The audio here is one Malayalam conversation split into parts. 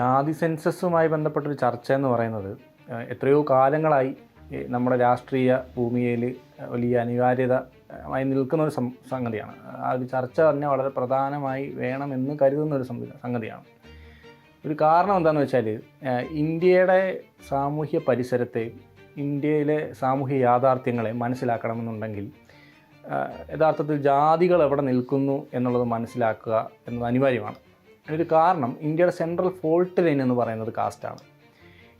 ജാതി സെൻസസുമായി ബന്ധപ്പെട്ടൊരു ചർച്ച എന്ന് പറയുന്നത് എത്രയോ കാലങ്ങളായി നമ്മുടെ രാഷ്ട്രീയ ഭൂമിയിൽ വലിയ അനിവാര്യത ആയി നിൽക്കുന്ന ഒരു സംഗതിയാണ്. ആ ഒരു ചർച്ച തന്നെ വളരെ പ്രധാനമായി വേണമെന്ന് കരുതുന്ന ഒരു സംഗതിയാണ്. ഒരു കാരണം എന്താണെന്ന് വെച്ചാൽ ഇന്ത്യയുടെ സാമൂഹ്യ പരിസരത്തെ ഇന്ത്യയിലെ സാമൂഹ്യ യാഥാർത്ഥ്യങ്ങളെ മനസ്സിലാക്കണമെന്നുണ്ടെങ്കിൽ യഥാർത്ഥത്തിൽ ജാതികൾ എവിടെ നിൽക്കുന്നു എന്നുള്ളത് മനസ്സിലാക്കുക എന്നത് അനിവാര്യമാണ്. അതിനൊരു കാരണം ഇന്ത്യയുടെ സെൻട്രൽ ഫോൾട്ട് ലൈൻ എന്ന് പറയുന്നത് കാസ്റ്റാണ്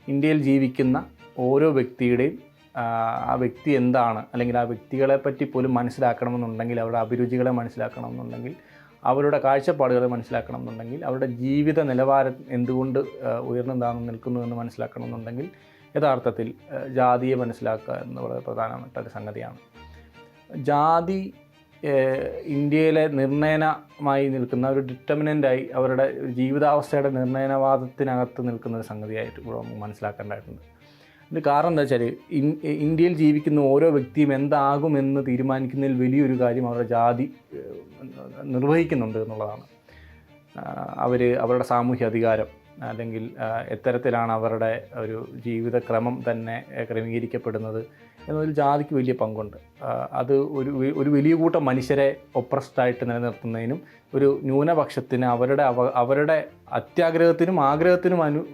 ഇന്ത്യയിൽ ജീവിക്കുന്ന ഓരോ വ്യക്തിയുടെയും ആ, വ്യക്തി എന്താണ് അല്ലെങ്കിൽ ആ വ്യക്തികളെ പറ്റി പോലും മനസ്സിലാക്കണമെന്നുണ്ടെങ്കിൽ അവരുടെ അഭിരുചികളെ മനസ്സിലാക്കണമെന്നുണ്ടെങ്കിൽ അവരുടെ കാഴ്ചപ്പാടുകളെ മനസ്സിലാക്കണമെന്നുണ്ടെങ്കിൽ അവരുടെ ജീവിത നിലവാരം എന്തുകൊണ്ട് ഉയർന്നതാണ് ഉയർന്നു നിൽക്കുന്നു എന്ന് മനസ്സിലാക്കണമെന്നുണ്ടെങ്കിൽ യഥാർത്ഥത്തിൽ ജാതിയെ മനസ്സിലാക്കുക എന്ന് വളരെ പ്രധാനപ്പെട്ട ഒരു സംഗതിയാണ്. ജാതി ഇന്ത്യയിലെ നിർണയനമായി നിൽക്കുന്ന ഒരു ഡിറ്റർമിനന്റായി അവരുടെ ജീവിതാവസ്ഥയുടെ നിർണയനവാദത്തിനകത്ത് നിൽക്കുന്ന ഒരു സംഗതിയായിട്ട് ഇവിടെ നമുക്ക് മനസ്സിലാക്കേണ്ടതായിട്ടുണ്ട്. ഇത് കാരണം എന്താ വെച്ചാൽ ഇന്ത്യയിൽ ജീവിക്കുന്ന ഓരോ വ്യക്തിയും എന്താകുമെന്ന് തീരുമാനിക്കുന്നതിൽ വലിയൊരു കാര്യം അവരുടെ ജാതി നിർവഹിക്കുന്നുണ്ട് എന്നുള്ളതാണ്. അവർ അവരുടെ സാമൂഹ്യ അധികാരം അല്ലെങ്കിൽ എത്തരത്തിലാണ് അവരുടെ ഒരു ജീവിതക്രമം തന്നെ ക്രമീകരിക്കപ്പെടുന്നത് എന്നതിൽ ജാതിക്ക് വലിയ പങ്കുണ്ട്. അത് ഒരു ഒരു വലിയ കൂട്ടം മനുഷ്യരെ ഒപ്രസ്ഡായിട്ട് നിലനിർത്തുന്നതിനും ഒരു ന്യൂനപക്ഷത്തിന് അവരുടെ അവ അവരുടെ അത്യാഗ്രഹത്തിനും ആഗ്രഹത്തിനും അനു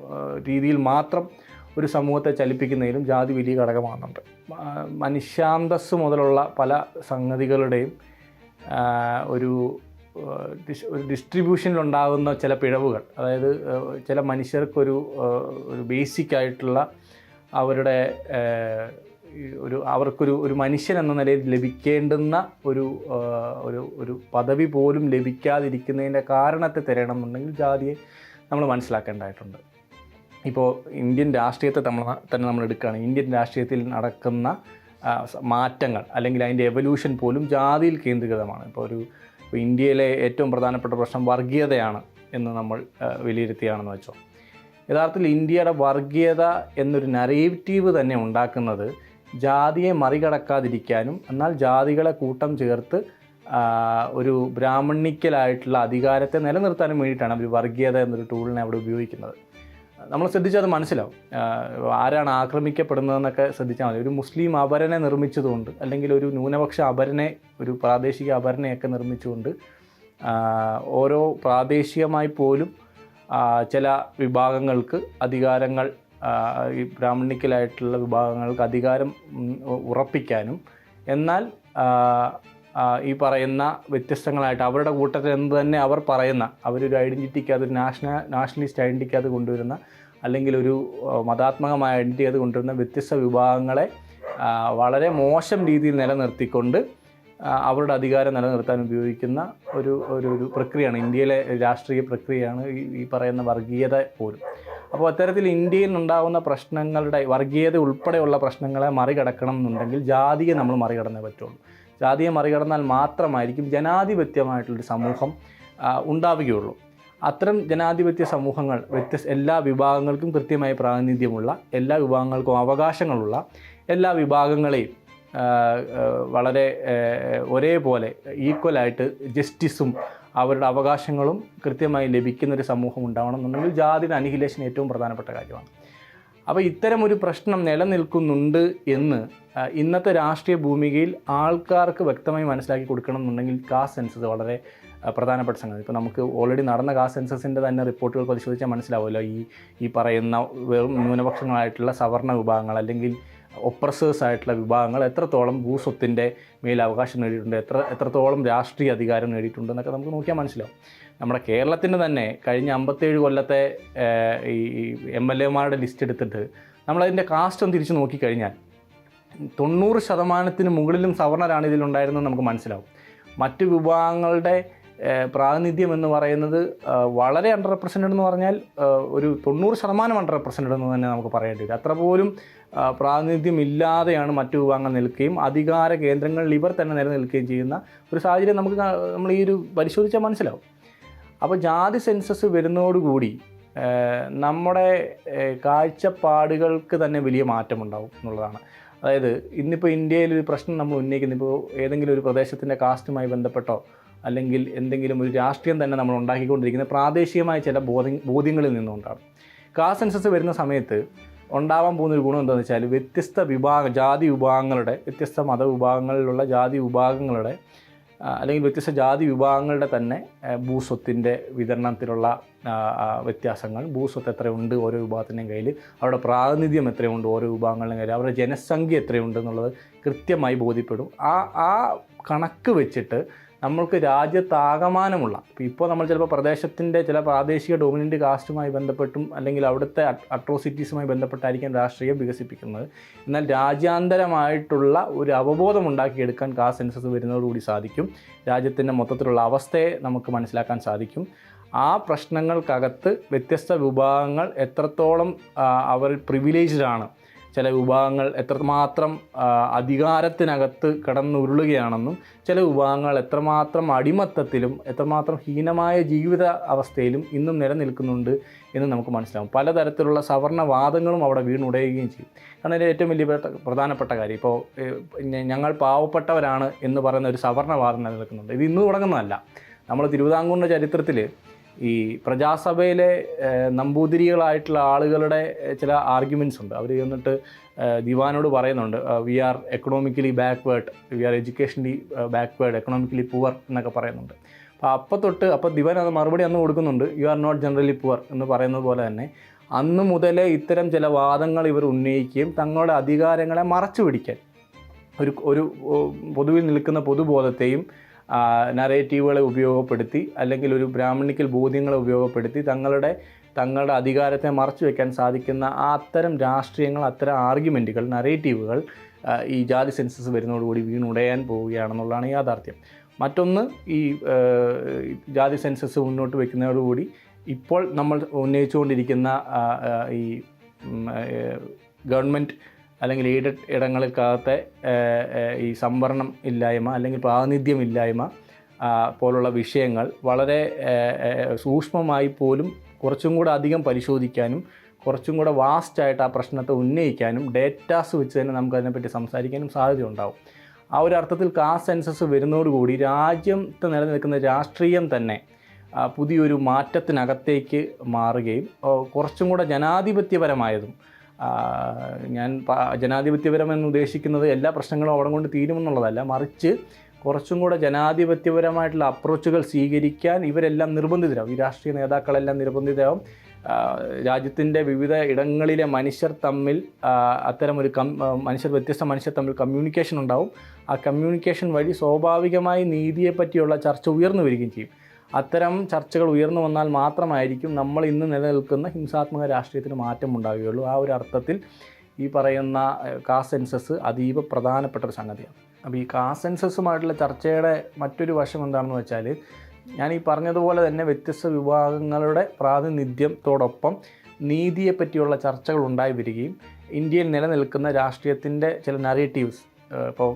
രീതിയിൽ മാത്രം ഒരു സമൂഹത്തെ ചലിപ്പിക്കുന്നതിലും ജാതി വലിയ ഘടകമാകുന്നുണ്ട്. മനുഷ്യാന്തസ് മുതലുള്ള പല സംഗതികളുടെയും ഒരു ഒരു ഡിസ്ട്രിബ്യൂഷനിലുണ്ടാകുന്ന ചില പിഴവുകൾ അതായത് ചില മനുഷ്യർക്കൊരു ഒരു ബേസിക് ആയിട്ടുള്ള അവരുടെ ഒരു അവർക്കൊരു ഒരു മനുഷ്യൻ എന്ന നിലയിൽ ലഭിക്കേണ്ടുന്ന ഒരു ഒരു ഒരു പദവി പോലും ലഭിക്കാതിരിക്കുന്നതിന്റെ കാരണത്തെ തിരയണമെന്നുണ്ടെങ്കിൽ ജാതിയെ നമ്മൾ മനസ്സിലാക്കേണ്ടതായിട്ടുണ്ട്. ഇപ്പോൾ ഇന്ത്യൻ രാഷ്ട്രീയത്തെ നമ്മൾ തന്നെ നമ്മൾ എടുക്കുകയാണ് ഇന്ത്യൻ രാഷ്ട്രീയത്തിൽ നടക്കുന്ന മാറ്റങ്ങൾ അല്ലെങ്കിൽ അതിന്റെ എവല്യൂഷൻ പോലും ജാതിയിൽ കേന്ദ്രീകൃതമാണ്. ഇപ്പോൾ ഒരു ഇപ്പോൾ ഇന്ത്യയിലെ ഏറ്റവും പ്രധാനപ്പെട്ട പ്രശ്നം വർഗീയതയാണ് എന്ന് നമ്മൾ വിലയിരുത്തിയാണെന്ന് വെച്ചോ. യഥാർത്ഥത്തിൽ ഇന്ത്യയുടെ വർഗീയത എന്നൊരു നരേറ്റീവ് തന്നെ ഉണ്ടാക്കുന്നത് ജാതിയെ മറികടക്കാതിരിക്കാനും എന്നാൽ ജാതികളെ കൂട്ടം ചേർത്ത് ഒരു ബ്രാഹ്മണിക്കലായിട്ടുള്ള അധികാരത്തെ നിലനിർത്താനും വേണ്ടിയിട്ടാണ് അവർ വർഗീയത എന്നൊരു ടൂളിനെ അവിടെ ഉപയോഗിക്കുന്നത്. നമ്മൾ ശ്രദ്ധിച്ചാൽ അത് മനസ്സിലാവും. ആരാണ് ആക്രമിക്കപ്പെടുന്നതെന്നൊക്കെ ശ്രദ്ധിച്ചാൽ മതി. ഒരു മുസ്ലിം അപരനെ നിർമ്മിച്ചതുകൊണ്ട് അല്ലെങ്കിൽ ഒരു ന്യൂനപക്ഷ അപരനെ ഒരു പ്രാദേശിക അപരനെയൊക്കെ നിർമ്മിച്ചുകൊണ്ട് ഓരോ പ്രാദേശികമായി പോലും ചില വിഭാഗങ്ങൾക്ക് അധികാരങ്ങൾ ഈ ബ്രാഹ്മണിക്കലായിട്ടുള്ള വിഭാഗങ്ങൾക്ക് അധികാരം ഉറപ്പിക്കാനും എന്നാൽ ഈ പറയുന്ന വ്യത്യസ്തങ്ങളായിട്ട് അവരുടെ കൂട്ടത്തിൽ എന്ന് തന്നെ അവർ പറയുന്ന അവരൊരു ഐഡന്റിറ്റിക്ക് അതൊരു നാഷണൽ നാഷണലിസ്റ്റ് ഐഡന്റിറ്റി അത് കൊണ്ടുവരുന്ന അല്ലെങ്കിൽ ഒരു മതാത്മകമായ ഐഡന്റിറ്റി അത് കൊണ്ടുവരുന്ന വ്യത്യസ്ത വിഭാഗങ്ങളെ വളരെ മോശം രീതിയിൽ നിലനിർത്തിക്കൊണ്ട് അവരുടെ അധികാരം നിലനിർത്താൻ ഉപയോഗിക്കുന്ന ഒരു ഒരു ഒരു പ്രക്രിയയാണ്. ഇന്ത്യയിലെ രാഷ്ട്രീയ പ്രക്രിയയാണ് ഈ പറയുന്ന വർഗീയത പോലും. അപ്പോൾ അത്തരത്തിൽ ഇന്ത്യയിൽ ഉണ്ടാകുന്ന പ്രശ്നങ്ങളുടെ വർഗീയത ഉൾപ്പെടെയുള്ള പ്രശ്നങ്ങളെ മറികടക്കണം എന്നുണ്ടെങ്കിൽ ജാതിയെ നമ്മൾ മറികടന്നേ പറ്റുള്ളൂ. ജാതിയെ മറികടന്നാൽ മാത്രമായിരിക്കും ജനാധിപത്യമായിട്ടുള്ളൊരു സമൂഹം ഉണ്ടാവുകയുള്ളൂ. അത്തരം ജനാധിപത്യ സമൂഹങ്ങൾ വ്യത്യസ്ത എല്ലാ വിഭാഗങ്ങൾക്കും കൃത്യമായ പ്രാതിനിധ്യമുള്ള എല്ലാ വിഭാഗങ്ങൾക്കും അവകാശങ്ങളുള്ള എല്ലാ വിഭാഗങ്ങളെയും വളരെ ഒരേപോലെ ഈക്വലായിട്ട് ജസ്റ്റിസും അവരുടെ അവകാശങ്ങളും കൃത്യമായി ലഭിക്കുന്നൊരു സമൂഹം ഉണ്ടാവണം എന്നുണ്ടെങ്കിൽ ജാതിയുടെ അനിഹിലേഷൻ ഏറ്റവും പ്രധാനപ്പെട്ട കാര്യമാണ്. അപ്പോൾ ഇത്തരം ഒരു പ്രശ്നം നിലനിൽക്കുന്നുണ്ട് എന്ന് ഇന്നത്തെ രാഷ്ട്രീയ ഭൂമികയിൽ ആൾക്കാർക്ക് വ്യക്തമായി മനസ്സിലാക്കി കൊടുക്കണം എന്നുണ്ടെങ്കിൽ കാസ്റ്റ് സെൻസസ് വളരെ പ്രധാനപ്പെട്ട സംഗതി. ഇപ്പോൾ നമുക്ക് ഓൾറെഡി നടന്ന കാസ്റ്റ് സെൻസസിന്റെ തന്നെ റിപ്പോർട്ടുകൾ പരിശോധിച്ചാൽ മനസ്സിലാവുമല്ലോ. ഈ ഈ പറയുന്ന വെറും ന്യൂനപക്ഷങ്ങളായിട്ടുള്ള സവർണ വിഭാഗങ്ങൾ അല്ലെങ്കിൽ ഒപ്രസേഴ്സ് ആയിട്ടുള്ള വിഭാഗങ്ങൾ എത്രത്തോളം ഭൂസ്വത്തിന്റെ മേലവകാശം നേടിയിട്ടുണ്ട് എത്ര എത്രത്തോളം രാഷ്ട്രീയ അധികാരം നേടിയിട്ടുണ്ട് എന്നൊക്കെ നമുക്ക് നോക്കിയാൽ മനസ്സിലാവും. നമ്മുടെ കേരളത്തിന്റെ തന്നെ കഴിഞ്ഞ അമ്പത്തേഴ് കൊല്ലത്തെ ഈ എം എൽ എമാരുടെ ലിസ്റ്റ് എടുത്തിട്ട് നമ്മളതിന്റെ കാസ്റ്റ് ഒന്ന് തിരിച്ച് നോക്കിക്കഴിഞ്ഞാൽ തൊണ്ണൂറ് ശതമാനത്തിന് മുകളിലും സവർണരാണ് ഇതിലുണ്ടായിരുന്നത് നമുക്ക് മനസ്സിലാവും. മറ്റ് വിഭാഗങ്ങളുടെ പ്രാതിനിധ്യം എന്ന് പറയുന്നത് വളരെ അണ്ടർ റെപ്രസെന്റഡ് എന്ന് പറഞ്ഞാൽ ഒരു തൊണ്ണൂറ് ശതമാനം അണ്ടർ റെപ്രസെന്റഡ് എന്ന് തന്നെ നമുക്ക് പറയേണ്ടി വരും. അത്ര പോലും പ്രാതിനിധ്യം ഇല്ലാതെയാണ് മറ്റു വിഭാഗങ്ങൾ നിൽക്കുകയും അധികാര കേന്ദ്രങ്ങളിൽ ഇവർ തന്നെ നിലനിൽക്കുകയും ചെയ്യുന്ന ഒരു സാഹചര്യം നമുക്ക് നമ്മൾ ഈ ഒരു പരിശോധിച്ചാൽ മനസ്സിലാവും. അപ്പോൾ ജാതി സെൻസസ് വരുന്നതോടുകൂടി നമ്മുടെ കാഴ്ചപ്പാടുകൾക്ക് തന്നെ വലിയ മാറ്റമുണ്ടാവും എന്നുള്ളതാണ്. അതായത് ഇന്നിപ്പോൾ ഇന്ത്യയിൽ ഒരു പ്രശ്നം നമ്മൾ ഉന്നയിക്കുന്നു ഇപ്പോൾ ഏതെങ്കിലും ഒരു പ്രദേശത്തിന്റെ കാസ്റ്റുമായി ബന്ധപ്പെട്ടോ അല്ലെങ്കിൽ എന്തെങ്കിലും ഒരു രാഷ്ട്രീയം തന്നെ നമ്മൾ ഉണ്ടാക്കിക്കൊണ്ടിരിക്കുന്ന പ്രാദേശികമായ ചില ബോധ്യ ബോധ്യങ്ങളിൽ നിന്നുകൊണ്ടാണ്. കാസ്റ്റ് സെൻസസ് വരുന്ന സമയത്ത് ഉണ്ടാവാൻ പോകുന്ന ഒരു ഗുണം എന്താണെന്ന് വെച്ചാൽ വ്യത്യസ്ത വിഭാഗ ജാതി വിഭാഗങ്ങളുടെ വ്യത്യസ്ത മതവിഭാഗങ്ങളിലുള്ള ജാതി വിഭാഗങ്ങളുടെ അല്ലെങ്കിൽ വ്യത്യസ്ത ജാതി വിഭാഗങ്ങളുടെ തന്നെ ഭൂസ്വത്തിന്റെ വിതരണത്തിലുള്ള വ്യത്യാസങ്ങൾ. ഭൂസ്വത്ത് എത്രയുണ്ട് ഓരോ വിഭാഗത്തിന്റെയും കയ്യിൽ അവരുടെ പ്രാതിനിധ്യം എത്രയുണ്ട് ഓരോ വിഭാഗങ്ങളുടെയും കയ്യിൽ അവരുടെ ജനസംഖ്യ എത്രയുണ്ട് എന്നുള്ളത് കൃത്യമായി ബോധ്യപ്പെടും. ആ ആ കണക്ക് വെച്ചിട്ട് നമ്മൾക്ക് രാജ്യത്താകമാനമുള്ള ഇപ്പോൾ നമ്മൾ ചിലപ്പോൾ പ്രദേശത്തിന്റെ ചില പ്രാദേശിക ഡൊമിനന്റ് കാസ്റ്റുമായി ബന്ധപ്പെട്ടും അല്ലെങ്കിൽ അവിടുത്തെ അട്രോസിറ്റീസുമായി ബന്ധപ്പെട്ടായിരിക്കും രാഷ്ട്രീയം വികസിപ്പിക്കുന്നത്. എന്നാൽ രാജ്യാന്തരമായിട്ടുള്ള ഒരു അവബോധം ഉണ്ടാക്കിയെടുക്കാൻ കാസ്റ്റ് സെൻസസ് വരുന്നതോടുകൂടി സാധിക്കും. രാജ്യത്തിന്റെ മൊത്തത്തിലുള്ള അവസ്ഥയെ നമുക്ക് മനസ്സിലാക്കാൻ സാധിക്കും. ആ പ്രശ്നങ്ങൾക്കകത്ത് വ്യത്യസ്ത വിഭാഗങ്ങൾ എത്രത്തോളം അവർ പ്രിവിലേജ്ഡ് ആണ്. ചില വിഭാഗങ്ങൾ എത്രമാത്രം അധികാരത്തിനകത്ത് കടന്നുരുളുകയാണെന്നും ചില വിഭാഗങ്ങൾ എത്രമാത്രം അടിമത്തത്തിലും എത്രമാത്രം ഹീനമായ ജീവിത അവസ്ഥയിലും ഇന്നും നിലനിൽക്കുന്നുണ്ട് എന്ന് നമുക്ക് മനസ്സിലാവും. പലതരത്തിലുള്ള സവർണവാദങ്ങളും അവിടെ വീണുടയുകയും ചെയ്യും. കാരണം അതിന്റെ ഏറ്റവും വലിയ പ്രധ- പ്രധാനപ്പെട്ട കാര്യം ഇപ്പോൾ ഞങ്ങൾ പാവപ്പെട്ടവരാണ് എന്ന് പറയുന്ന ഒരു സവർണവാദം നിലനിൽക്കുന്നുണ്ട്. ഇത് ഇന്ന് തുടങ്ങുന്നതല്ല. നമ്മൾ തിരുവിതാംകൂറിന്റെ ചരിത്രത്തിൽ ഈ പ്രജാസഭയിലെ നമ്പൂതിരികളായിട്ടുള്ള ആളുകളുടെ ചില ആർഗ്യുമെന്റ്സ് ഉണ്ട്. അവർ എന്നിട്ട് ദിവാനോട് പറയുന്നുണ്ട് we are economically backward we are educationally backward economically poor എന്നൊക്കെ പറയുന്നുണ്ട്. അപ്പോൾ അപ്പോൾ തൊട്ട് അപ്പോൾ ദിവാൻ അത് മറുപടി അന്ന് കൊടുക്കുന്നുണ്ട് you are not generally poor എന്ന് പറയുന്നത് പോലെ തന്നെ അന്ന് മുതലേ ഇത്തരം ചില വാദങ്ങൾ ഇവർ ഉന്നയിക്കുകയും തങ്ങളുടെ അധികാരങ്ങളെ മറച്ചു പിടിക്കാൻ ഒരു ഒരു പൊതുവിൽ നിൽക്കുന്ന പൊതുബോധത്തെയും നറേറ്റീവുകളെ ഉപയോഗപ്പെടുത്തി അല്ലെങ്കിൽ ഒരു ബ്രാഹ്മണിക്കൽ ബോധ്യങ്ങളെ ഉപയോഗപ്പെടുത്തി തങ്ങളുടെ തങ്ങളുടെ അധികാരത്തെ മറച്ചു വയ്ക്കാൻ സാധിക്കുന്ന ആ അത്തരം രാഷ്ട്രീയങ്ങൾ അത്തരം ആർഗ്യുമെന്റുകൾ നറേറ്റീവുകൾ ഈ ജാതി സെൻസസ് വരുന്നതോടുകൂടി വീണുടയാൻ പോവുകയാണെന്നുള്ളതാണ് യാഥാർത്ഥ്യം. മറ്റൊന്ന് ഈ ജാതി സെൻസസ് മുന്നോട്ട് വയ്ക്കുന്നതോടുകൂടി ഇപ്പോൾ നമ്മൾ ഉന്നയിച്ചുകൊണ്ടിരിക്കുന്ന ഈ ഗവൺമെന്റ് അല്ലെങ്കിൽ എയ്ഡഡ് ഇടങ്ങൾക്കകത്തെ ഈ സംവരണം ഇല്ലായ്മ അല്ലെങ്കിൽ പ്രാതിനിധ്യം ഇല്ലായ്മ പോലുള്ള വിഷയങ്ങൾ വളരെ സൂക്ഷ്മമായി പോലും കുറച്ചും കൂടെ അധികം പരിശോധിക്കാനും കുറച്ചും കൂടെ വാസ്റ്റായിട്ട് ആ പ്രശ്നത്തെ ഉന്നയിക്കാനും ഡേറ്റാസ് വെച്ച് തന്നെ നമുക്ക് അതിനെപ്പറ്റി സംസാരിക്കാനും സാധ്യതയുണ്ടാവും. ആ ഒരു അർത്ഥത്തിൽ കാസ്റ്റ് സെൻസസ് വരുന്നതോടുകൂടി രാജ്യത്ത് നിലനിൽക്കുന്ന രാഷ്ട്രീയം തന്നെ പുതിയൊരു മാറ്റത്തിനകത്തേക്ക് മാറുകയും കുറച്ചും കൂടെ ജനാധിപത്യപരമായതും ഞാൻ ജനാധിപത്യപരമെന്ന് ഉദ്ദേശിക്കുന്നത് എല്ലാ പ്രശ്നങ്ങളും അവിടെ കൊണ്ട് തീരുമെന്നുള്ളതല്ല. മറിച്ച് കുറച്ചും കൂടെ ജനാധിപത്യപരമായിട്ടുള്ള അപ്രോച്ചുകൾ സ്വീകരിക്കാൻ ഇവരെല്ലാം നിർബന്ധിതരാകും ഈ രാഷ്ട്രീയ നേതാക്കളെല്ലാം നിർബന്ധിതരാകും രാജ്യത്തിന്റെ വിവിധ ഇടങ്ങളിലെ മനുഷ്യർ തമ്മിൽ അത്തരം ഒരു കം മനുഷ്യർ വ്യത്യസ്ത മനുഷ്യർ തമ്മിൽ കമ്മ്യൂണിക്കേഷൻ ഉണ്ടാവും. ആ കമ്മ്യൂണിക്കേഷൻ വഴി സ്വാഭാവികമായി നീതിയെപ്പറ്റിയുള്ള ചർച്ച ഉയർന്നു വരികയും ചെയ്യും. അത്തരം ചർച്ചകൾ ഉയർന്നു വന്നാൽ മാത്രമായിരിക്കും നമ്മൾ ഇന്ന് നിലനിൽക്കുന്ന ഹിംസാത്മക രാഷ്ട്രീയത്തിന് മാറ്റം ഉണ്ടാവുകയുള്ളൂ. ആ ഒരു അർത്ഥത്തിൽ ഈ പറയുന്ന കാസ്റ്റ് സെൻസസ് അതീവ പ്രധാനപ്പെട്ട ഒരു സംഗതിയാണ്. അപ്പോൾ ഈ കാസ്റ്റ് സെൻസസുമായിട്ടുള്ള ചർച്ചയുടെ മറ്റൊരു വശം എന്താണെന്ന് വെച്ചാൽ ഞാൻ ഈ പറഞ്ഞതുപോലെ തന്നെ വ്യത്യസ്ത വിഭാഗങ്ങളുടെ പ്രാതിനിധ്യത്തോടൊപ്പം നീതിയെപ്പറ്റിയുള്ള ചർച്ചകൾ ഉണ്ടായി വരികയും ഇന്ത്യയിൽ നിലനിൽക്കുന്ന രാഷ്ട്രീയത്തിന്റെ ചില നറേറ്റീവ്സ് ഇപ്പോൾ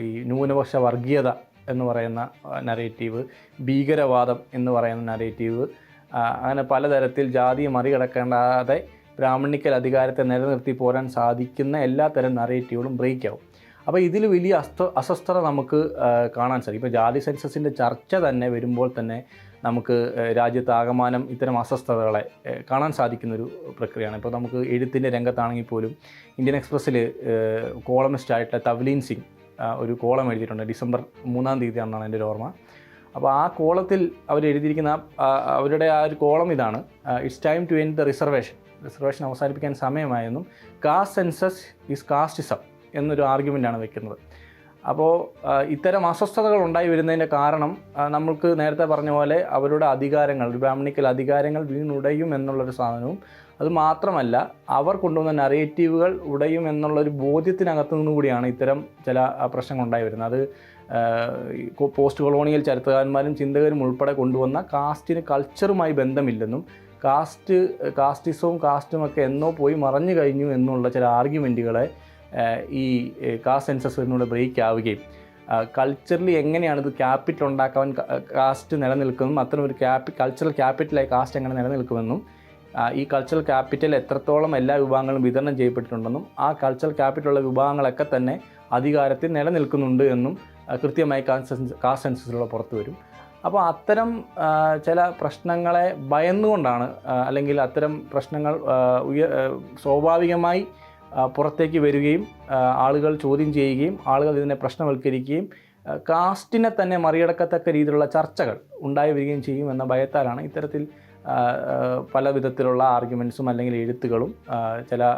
ഈ ന്യൂനപക്ഷ വർഗീയത എന്ന് പറയുന്ന നറേറ്റീവ് ഭീകരവാദം എന്ന് പറയുന്ന നറേറ്റീവ് അങ്ങനെ പലതരത്തിൽ ജാതിയെ മറികടക്കേണ്ടാതെ ബ്രാഹ്മണിക്കൽ അധികാരത്തെ നിലനിർത്തി പോരാൻ സാധിക്കുന്ന എല്ലാ തരം നറേറ്റീവുകളും ബ്രേക്ക് ആവും. അപ്പോൾ ഇതിൽ വലിയ അസ്ത അസ്വസ്ഥത നമുക്ക് കാണാൻ സാധിക്കും. ഇപ്പോൾ ജാതി സെൻസസിന്റെ ചർച്ച തന്നെ വരുമ്പോൾ തന്നെ നമുക്ക് രാജ്യത്ത് ആകമാനം ഇത്തരം അസ്വസ്ഥതകളെ കാണാൻ സാധിക്കുന്നൊരു പ്രക്രിയയാണ്. ഇപ്പോൾ നമുക്ക് എഴുത്തിന്റെ രംഗത്താണെങ്കിൽ പോലും ഇന്ത്യൻ എക്സ്പ്രസ്സിൽ കോളമിസ്റ്റ് ആയിട്ടുള്ള തവ്ലീൻ സിംഗ് ഒരു കോളം എഴുതിയിട്ടുണ്ട്. ഡിസംബർ മൂന്നാം തീയതിയാണെന്നാണ് എന്റെ ഒരു ഓർമ്മ. അപ്പോൾ ആ കോളത്തിൽ അവർ എഴുതിയിരിക്കുന്ന അവരുടെ ആ ഒരു കോളം ഇതാണ്. It's time to end the reservation reservation അവസാനിപ്പിക്കാൻ സമയമായെന്നും കാസ്റ്റ് സെൻസസ് ഈസ് കാസ്റ്റിസം എന്നൊരു ആർഗ്യുമെന്റാണ് വെക്കുന്നത്. അപ്പോൾ ഇത്തരം അസ്വസ്ഥതകൾ ഉണ്ടായി വരുന്നതിന്റെ കാരണം നമ്മൾക്ക് നേരത്തെ പറഞ്ഞ പോലെ അവരുടെ അധികാരങ്ങൾ ബ്രാഹ്മണിക്കൽ അധികാരങ്ങൾ വീണുടയും എന്നുള്ളൊരു സാധനവും. അത് മാത്രമല്ല അവർ കൊണ്ടുവന്ന നറേറ്റീവുകൾ ഉടയും എന്നുള്ളൊരു ബോധ്യത്തിനകത്തു നിന്നുകൂടിയാണ് ഇത്തരം ചില പ്രശ്നങ്ങൾ ഉണ്ടായി വരുന്നത്. അത് പോസ്റ്റ് കൊളോണിയൽ ചരിത്രകാരന്മാരും ചിന്തകരും ഉൾപ്പെടെ കൊണ്ടുവന്ന കാസ്റ്റിന് കൾച്ചറുമായി ബന്ധമില്ലെന്നും കാസ്റ്റ് കാസ്റ്റിസവും കാസ്റ്റുമൊക്കെ എന്നോ പോയി മറഞ്ഞു കഴിഞ്ഞു എന്നുള്ള ചില ആർഗ്യുമെന്റുകളെ ഈ കാസ്റ്റ് സെൻസസ് വരുന്നൂടെ ബ്രേക്ക് ആവുകയും കൾച്ചറലി എങ്ങനെയാണ് ഇത് ക്യാപിറ്റൽ ഉണ്ടാക്കാൻ കാസ്റ്റ് നിലനിൽക്കുന്നതും അത്തരം ഒരു ക്യാപി കൾച്ചറൽ ക്യാപിറ്റലായി കാസ്റ്റ് എങ്ങനെ നിലനിൽക്കുമെന്നും ഈ കൾച്ചറൽ ക്യാപിറ്റൽ എത്രത്തോളം എല്ലാ വിഭാഗങ്ങളും വിതരണം ചെയ്യപ്പെട്ടിട്ടുണ്ടെന്നും ആ കൾച്ചറൽ ക്യാപിറ്റലുള്ള വിഭാഗങ്ങളൊക്കെ തന്നെ അധികാരത്തിൽ നിലനിൽക്കുന്നുണ്ട് എന്നും കൃത്യമായി കാസ്റ്റ് സെൻസസ് കാസ്റ്റ് സെൻസസിലൂടെ പുറത്തു വരും. അപ്പോൾ അത്തരം ചില പ്രശ്നങ്ങളെ ഭയന്നുകൊണ്ടാണ് അല്ലെങ്കിൽ അത്തരം പ്രശ്നങ്ങൾ സ്വാഭാവികമായി പുറത്തേക്ക് വരികയും ആളുകൾ ചോദ്യം ചെയ്യുകയും ആളുകൾ ഇതിനെ പ്രശ്നവൽക്കരിക്കുകയും കാസ്റ്റിനെ തന്നെ മറികടക്കത്തക്ക രീതിയിലുള്ള ചർച്ചകൾ ഉണ്ടായി വരികയും ചെയ്യും എന്ന ഭയത്താലാണ് ഇത്തരത്തിൽ പല വിധത്തിലുള്ള ആർഗ്യുമെൻസും അല്ലെങ്കിൽ എഴുത്തുകളും ചില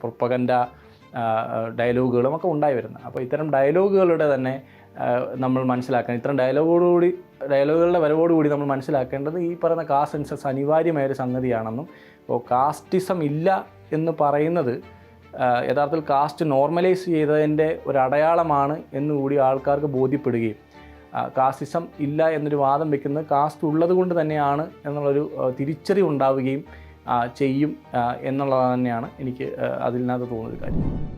പ്രൊപ്പഗൻഡ ഡയലോഗുകളും ഒക്കെ ഉണ്ടായി വരുന്നത്. അപ്പോൾ ഇത്തരം ഡയലോഗുകളുടെ തന്നെ നമ്മൾ മനസ്സിലാക്കണം ഇത്തരം ഡയലോഗോടുകൂടി ഡയലോഗുകളുടെ വരവോടുകൂടി നമ്മൾ മനസ്സിലാക്കേണ്ടത് ഈ പറയുന്ന കാസ്റ്റ് സെൻസസ് അനിവാര്യമായ ഒരു സംഗതിയാണെന്നും ഇപ്പോൾ കാസ്റ്റിസം ഇല്ല എന്ന് പറയുന്നത് യഥാർത്ഥത്തിൽ കാസ്റ്റ് നോർമലൈസ് ചെയ്തതിന്റെ ഒരു അടയാളമാണ് എന്നുകൂടി ആൾക്കാർക്ക് ബോധ്യപ്പെടുകയും. കാസ്റ്റിസം ഇല്ല എന്നൊരു വാദം വെക്കുന്നത് കാസ്റ്റ് ഉള്ളത് കൊണ്ട് തന്നെയാണ് എന്നുള്ളൊരു തിരിച്ചറി ഉണ്ടാവുകയും ചെയ്യും എന്നുള്ളത് തന്നെയാണ് എനിക്ക് അതിനകത്ത് തോന്നുന്നൊരു കാര്യം.